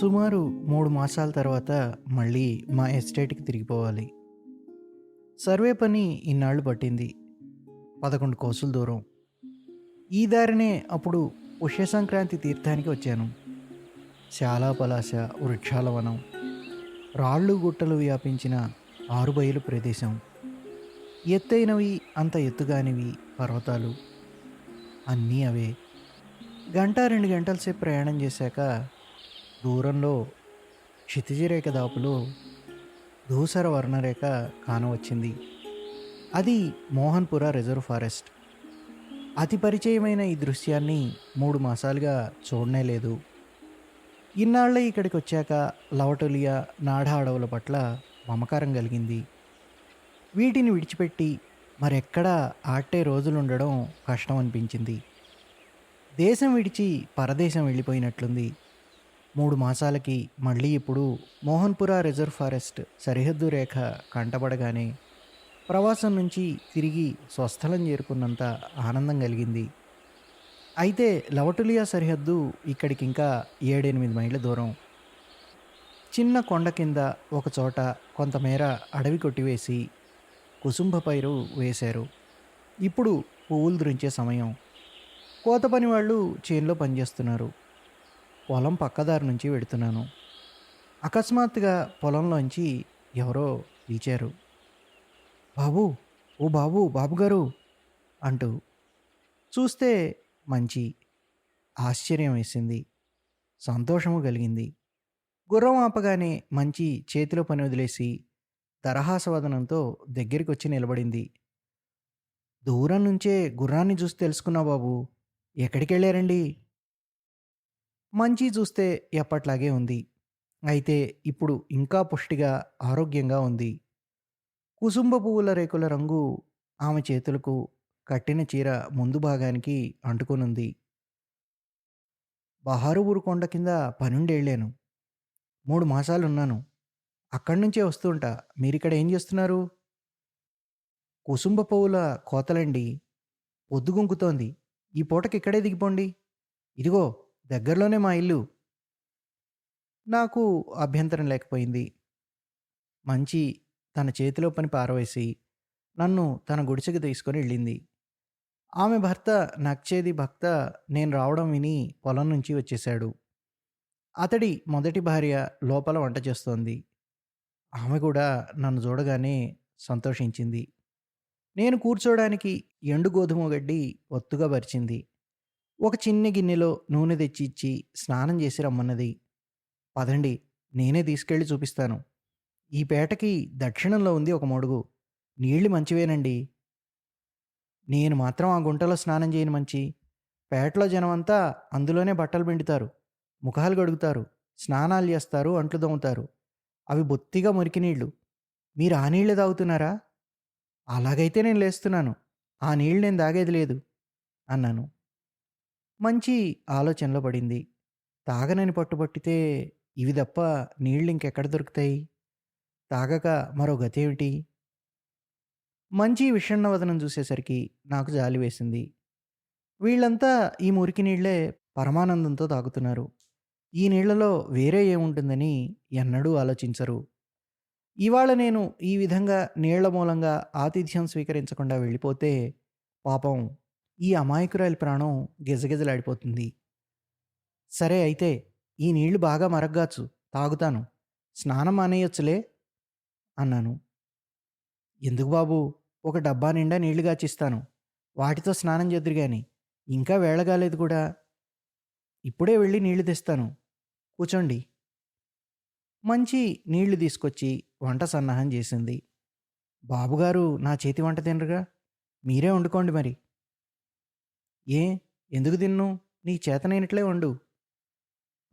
సుమారు మూడు మాసాల తర్వాత మళ్ళీ మా ఎస్టేట్కి తిరిగిపోవాలి. సర్వే పని ఇన్నాళ్ళు పట్టింది. పదకొండు కోసుల దూరం. ఈ దారినే అప్పుడు ఉష సంక్రాంతి తీర్థానికి వచ్చాను. చాలా పలాస వృక్షాల వనం రాళ్ళు గుట్టలు వ్యాపించిన ఆరుబయలు ప్రదేశం. ఎత్తైనవి అంత ఎత్తుగానివి పర్వతాలు. అన్నీ అవే. గంట రెండు గంటల సేపు ప్రయాణం చేశాక దూరంలో క్షితిజరేఖ దాపులో ధూసర వర్ణరేఖ కానవచ్చింది అది మోహన్పుర రిజర్వ్ ఫారెస్ట్. అతి పరిచయమైన ఈ దృశ్యాన్ని మూడు మాసాలుగా చూడనే లేదు. ఇన్నాళ్ళ ఇక్కడికి వచ్చాక లవటొలియా నాడా అడవుల పట్ల మమకారం కలిగింది. వీటిని విడిచిపెట్టి మరెక్కడా రోజులు ఉండడం కష్టం అనిపించింది దేశం విడిచి పరదేశం వెళ్ళిపోయినట్లుంది. మూడు మాసాలకి మళ్ళీ ఇప్పుడు మోహన్పుర రిజర్వ్ ఫారెస్ట్ సరిహద్దు రేఖ కంటపడగానే ప్రవాసం నుంచి తిరిగి స్వస్థలం చేరుకున్నంత ఆనందం కలిగింది. అయితే లవటులియా సరిహద్దు ఇక్కడికి ఇంకా ఏడెనిమిది మైళ్ళ దూరం. చిన్న కొండ కింద ఒకచోట కొంతమేర అడవి కొట్టివేసి కుసుంభ పైరు వేశారు. ఇప్పుడు పువ్వులు దురించే సమయం. కోత పని వాళ్ళు చేనులో పనిచేస్తున్నారు. పొలం పక్కదారి నుంచి వెడుతున్నాను. అకస్మాత్తుగా పొలంలోంచి ఎవరో పిలిచారు బాబు ఓ బాబు బాబుగారు అంటూ చూస్తే మంచి ఆశ్చర్యం వేసింది. సంతోషము కలిగింది. గుర్రం ఆపగానే మంచి చేతిలో పని వదిలేసి తరహాసవదనంతో దగ్గరికి వచ్చి నిలబడింది. దూరం నుంచే గుర్రాన్ని చూసి తెలుసుకున్నా బాబు. ఎక్కడికి వెళ్ళారండి మంచి చూస్తే ఎప్పట్లాగే ఉంది. అయితే ఇప్పుడు ఇంకా పుష్టిగా ఆరోగ్యంగా ఉంది. కుసుంబ పువ్వుల రేకుల రంగు ఆమె చేతులకు కట్టిన చీర ముందు భాగానికి అంటుకొనుంది. బహారు ఊరుకొండ కింద పనుండి వెళ్ళాను మూడు మాసాలున్నాను. అక్కడి నుంచే వస్తుంటా మీరిక్కడ ఏం చేస్తున్నారు? కుసుంబ పువ్వుల కోతలండి. పొద్దుగుంకుతోంది. ఈ పూటకి ఇక్కడే దిగిపోండి. ఇదిగో దగ్గరలోనే మా ఇల్లు. నాకు అభ్యంతరం లేకపోయింది. మంచి తన చేతిలో పని పారవేసి నన్ను తన గుడిసెకి తీసుకొని వెళ్ళింది. ఆమె భర్త నచ్చేది భక్త నేను రావడం విని పొలం నుంచి వచ్చేశాడు. అతడి మొదటి భార్య లోపల వంట చేస్తోంది. ఆమె కూడా నన్ను చూడగానే సంతోషించింది. నేను కూర్చోడానికి ఎండు గోధుమ గడ్డి ఒత్తుగా పరిచింది. ఒక చిన్న గిన్నెలో నూనె తెచ్చి ఇచ్చి స్నానం చేసి రమ్మన్నది. పదండి నేనే తీసుకెళ్ళి చూపిస్తాను. ఈ పేటకి దక్షిణంలో ఉంది ఒక మడుగు. నీళ్ళు మంచివేనండి. నేను మాత్రం ఆ గుంటలో స్నానం చేయను మంచి. పేటలో జనమంతా అందులోనే బట్టలు పిండుతారు. ముఖాలు గడుగుతారు స్నానాలు చేస్తారు అంట్లు దొమ్ముతారు అవి బొత్తిగా మురికి నీళ్ళు మీరు ఆ నీళ్ళు తాగుతున్నారా? అలాగైతే నేను లేస్తున్నాను. ఆ నీళ్ళు నేను తాగేది లేదు అన్నాను. మంచి ఆలోచనలో పడింది. తాగనని పట్టుబట్టితే ఇవి తప్ప నీళ్ళు ఇంకెక్కడ దొరుకుతాయి? తాగక మరో గతేమిటి? మంచి విషణ్ణవదనం చూసేసరికి నాకు జాలి వేసింది. వీళ్ళంతా ఈ మురికి నీళ్ళే పరమానందంతో తాగుతున్నారు. ఈ నీళ్ళలో వేరే ఏముంటుందని ఎన్నడూ ఆలోచించరు. ఇవాళ నేను ఈ విధంగా నీళ్ళ మూలంగా ఆతిథ్యం స్వీకరించకుండా వెళ్ళిపోతే పాపం ఈ అమాయకురాలి ప్రాణం గిజగిజలాడిపోతుంది. సరే అయితే ఈ నీళ్ళు బాగా మరగ్గాచ్చు తాగుతాను స్నానం మానేయొచ్చులే అన్నాను. ఎందుకు బాబు ఒక డబ్బా నిండా నీళ్ళు గాచిస్తాను వాటితో స్నానం చేద్దరు కానీ ఇంకా వేళగాలేదు కూడా. ఇప్పుడే వెళ్ళి నీళ్ళు తెస్తాను. కూర్చోండి. మంచి నీళ్ళు తీసుకొచ్చి వంట సన్నాహం చేసింది. బాబుగారు నా చేతి వంట తినరుగా? మీరే వండుకోండి మరి. ఏ? ఎందుకు తిన్ను? నీ చేతనైనట్లే వండు.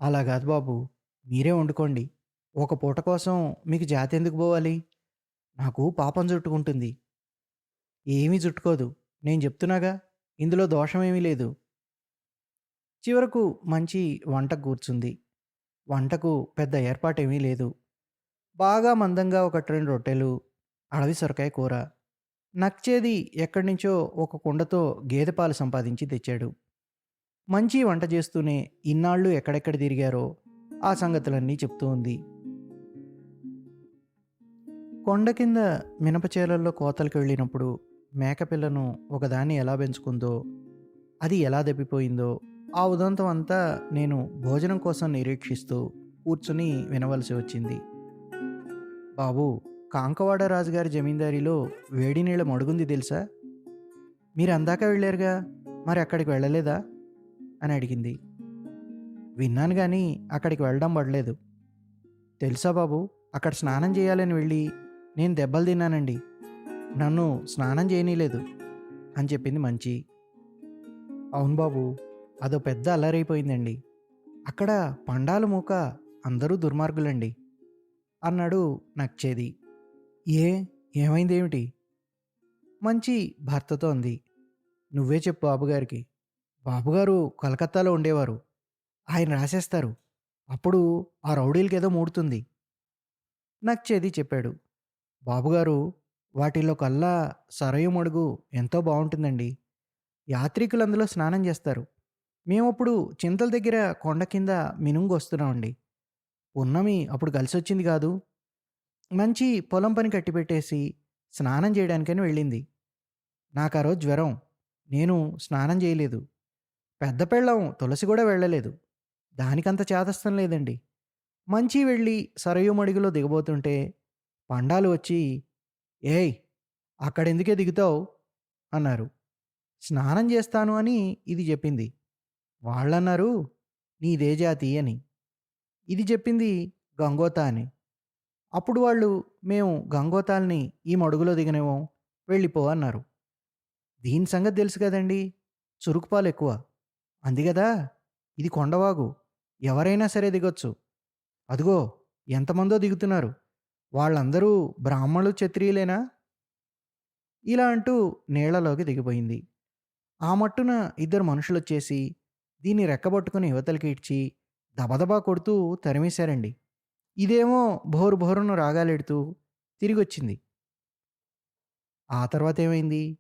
అలా కాదు బాబు మీరే వండుకోండి. ఒక పూట కోసం మీకు జాతి ఎందుకు పోవాలి? నాకు పాపం చుట్టుకుంటుంది ఏమీ చుట్టుకోదు నేను చెప్తున్నాగా? ఇందులో దోషమేమీ లేదు. చివరకు మంచి వంట కూర్చుంది. వంటకు పెద్ద ఏర్పాటేమీ లేదు. బాగా మందంగా ఒక రెండు రొట్టెలు అడవి సొరకాయ కూర నచ్చేది ఎక్కడి నుంచో ఒక కుండతో గేదె పాలు సంపాదించి తెచ్చాడు. మంచి వంట చేస్తూనే ఇన్నాళ్ళు ఎక్కడెక్కడ తిరిగారో ఆ సంగతులన్నీ చెప్తూ ఉంది. కొండ కింద మినపచేలల్లో కోతలకు వెళ్ళినప్పుడు మేకపిల్లను ఒకదాన్ని ఎలా పెంచుకుందో అది ఎలా దెబ్బిపోయిందో ఆ ఉదంతం అంతా నేను భోజనం కోసం నిరీక్షిస్తూ కూర్చుని వినవలసి వచ్చింది. బాబు కాంకవాడ రాజుగారి జమీందారీలో వేడి నీళ్ళ మడుగుంది తెలుసా? మీరు అందాక వెళ్ళారుగా? మరి అక్కడికి వెళ్ళలేదా? అని అడిగింది. విన్నాను కానీ అక్కడికి వెళ్ళడం పడలేదు. తెలుసా బాబు అక్కడ స్నానం చేయాలని వెళ్ళి నేను దెబ్బలు తిన్నానండి. నన్ను స్నానం చేయనీలేదు అని చెప్పింది మంచి. అవును బాబు అదో పెద్ద అల్లరైపోయిందండి. అక్కడ పండాల మూక అందరూ దుర్మార్గులండి అన్నాడు నచ్చేది ఏ? ఏమైందేమిటి? మంచి భర్తతో అంది. నువ్వే చెప్పు బాబుగారికి. బాబుగారు కలకత్తాలో ఉండేవారు. ఆయన రాసేస్తారు. అప్పుడు ఆ రౌడీలకి ఏదో మూడుతుంది. నచ్చేది చెప్పాడు. బాబుగారు వాటిలో కల్లా సరయు మడుగు ఎంతో బాగుంటుందండి యాత్రికులు అందులో స్నానం చేస్తారు. మేమప్పుడు చింతల దగ్గర కొండ కింద మినుంగు వస్తున్నామండి ఉన్నమి అప్పుడు కలిసి వచ్చింది కాదు. మంచి పొలం పని కట్టిపెట్టేసి స్నానం చేయడానికని వెళ్ళింది. నాకు ఆ రోజు జ్వరం. నేను స్నానం చేయలేదు. పెద్ద పెళ్ళం తులసి కూడా వెళ్ళలేదు. దానికంత చేతస్థం లేదండి. మంచి వెళ్ళి సరయు మడుగులో దిగబోతుంటే పండాలు వచ్చి ఏయ్ అక్కడెందుకే దిగుతావు? అన్నారు. స్నానం చేస్తాను అని ఇది చెప్పింది. వాళ్ళన్నారు నీదే జాతి అని. ఇది చెప్పింది గంగోత అని. అప్పుడు వాళ్ళు మేము గంగోతాల్ని ఈ మడుగులో దిగనేమో వెళ్ళిపో అన్నారు. దీని సంగతి తెలుసు కదండి చురుకుపాలు ఎక్కువ. అందిగదా ఇది కొండవాగు ఎవరైనా సరే దిగొచ్చు. అదిగో ఎంతమందో దిగుతున్నారు. వాళ్ళందరూ బ్రాహ్మణులు క్షత్రియులేనా? ఇలా అంటూ నీళ్ళలోకి దిగిపోయింది. ఆ మట్టున ఇద్దరు మనుషులు వచ్చేసి దీన్ని రెక్కబట్టుకుని యువతలకి ఇడ్చి దబదబా కొడుతూ తరిమేశారండి. ఇదేమో భోరు భోరును రాగాలెడుతూ తిరిగి వచ్చింది ఆ తర్వాత ఏమైంది?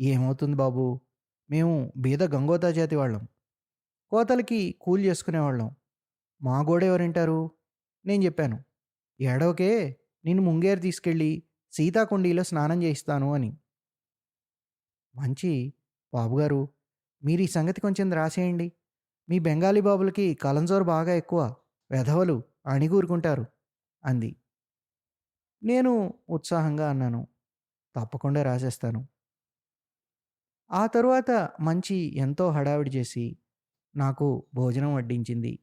ఏమవుతుంది బాబు? మేము బీద గంగోతా జాతి వాళ్ళం. కోతలకి కూలి చేసుకునేవాళ్ళం. మా గోడ ఎవరింటారు? నేను చెప్పాను. ఏడవకే నిన్ను ముంగేరు తీసుకెళ్ళి సీతాకుండీలో స్నానం చేయిస్తాను అని. మంచి బాబుగారు మీరు ఈ సంగతి కొంచెం రాసేయండి. మీ బెంగాలీ బాబులకి కలంజోరు బాగా ఎక్కువ వెధవలు అణిగూరుకుంటారు అంది. నేను ఉత్సాహంగా అన్నాను తప్పకుండా రాసేస్తాను. ఆ తరువాత మంచి ఎంతో హడావిడి చేసి నాకు భోజనం వడ్డించింది.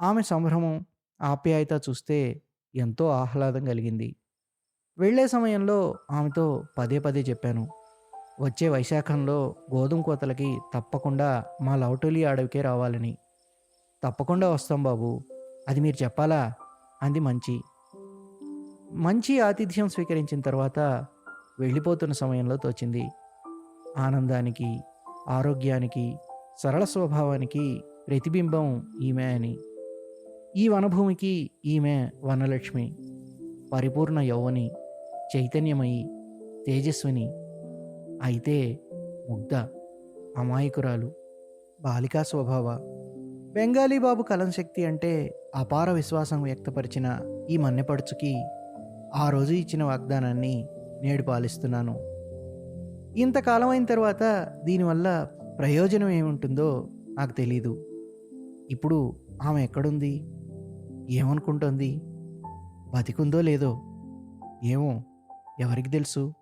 ఆమె సంభ్రమం ఆప్యాయత చూస్తే ఎంతో ఆహ్లాదం కలిగింది. వెళ్ళే సమయంలో ఆమెతో పదే పదే చెప్పాను. వచ్చే వైశాఖంలో గోధుమ కోతలకి తప్పకుండా మా లవటోలి అడవికే రావాలని. తప్పకుండా వస్తాం బాబు అది మీరు చెప్పాలా? అంది మంచి. మంచి ఆతిథ్యం స్వీకరించిన తర్వాత వెళ్ళిపోతున్న సమయంలో తోచింది. ఆనందానికి ఆరోగ్యానికి సరళ స్వభావానికి ప్రతిబింబం ఈమె అని. ఈ వనభూమికి ఈమె వనలక్ష్మి పరిపూర్ణ యౌవని చైతన్యమయి తేజస్విని అయితే ముగ్ధ అమాయకురాలు బాలికా స్వభావ బెంగాలీ బాబు కలం శక్తి అంటే అపార విశ్వాసం వ్యక్తపరిచిన ఈ మన్నెపడుచుకి ఆ రోజు ఇచ్చిన వాగ్దానాన్ని నేడు పాలిస్తున్నాను. ఇంతకాలం అయిన తర్వాత దీనివల్ల ప్రయోజనం ఏముంటుందో నాకు తెలీదు. ఇప్పుడు ఆమె ఎక్కడుంది? ఏమనుకుంటోంది? బతికుందో లేదో? ఏమో ఎవరికి తెలుసు?